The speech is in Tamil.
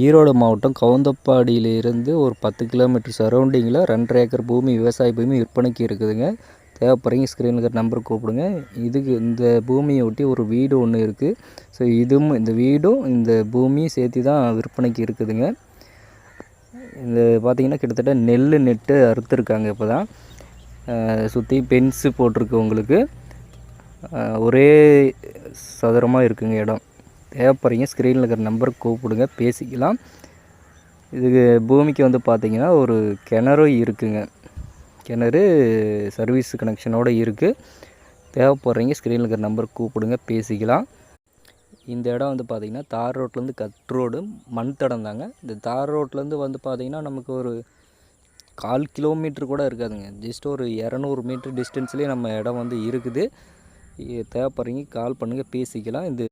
ஈரோடு மாவட்டம் கவுந்தப்பாடியிலிருந்து ஒரு பத்து கிலோமீட்டர் சரௌண்டிங்கில் ரெண்டரை ஏக்கர் பூமி விவசாய பூமி விற்பனைக்கு இருக்குதுங்க. தேவைப்படுறீங்க ஸ்க்ரீனில் இருக்கிற நம்பருக்கு கூப்பிடுங்க. இதுக்கு இந்த பூமியை ஒட்டி ஒரு வீடு ஒன்று இருக்குது ஸோ இதுவும் இந்த வீடும் இந்த பூமியும் சேர்த்து தான் விற்பனைக்கு இருக்குதுங்க. இந்த பார்த்திங்கன்னா கிட்டத்தட்ட நெல் நெட்டு அறுத்துருக்காங்க இப்போ தான் சுற்றி பென்ஸு போட்டிருக்கு உங்களுக்கு. ஒரே சதுரமாக இருக்குங்க இடம். தேவைப்படுறீங்க ஸ்க்ரீனில் இருக்கிற நம்பருக்கு கூப்பிடுங்க பேசிக்கலாம். இதுக்கு பூமிக்கு வந்து பார்த்திங்கன்னா ஒரு கிணறும் இருக்குங்க. கிணறு சர்வீஸ் கனெக்ஷனோடு இருக்குது தேவைப்படுறீங்க ஸ்க்ரீனில் இருக்கிற நம்பருக்கு கூப்பிடுங்க பேசிக்கலாம். இந்த இடம் வந்து பார்த்திங்கன்னா தார் ரோட்லேருந்து கட் ரோடு மண் தடம் தாங்க. இந்த தார் ரோட்லேருந்து வந்து பார்த்திங்கன்னா நமக்கு ஒரு கால் கிலோமீட்ரு கூட இருக்காதுங்க. ஜஸ்ட் ஒரு இரநூறு மீட்ரு டிஸ்டன்ஸ்லேயே நம்ம இடம் வந்து இருக்குது. தேவைப்படுறீங்க கால் பண்ணுங்கள் பேசிக்கலாம். இந்த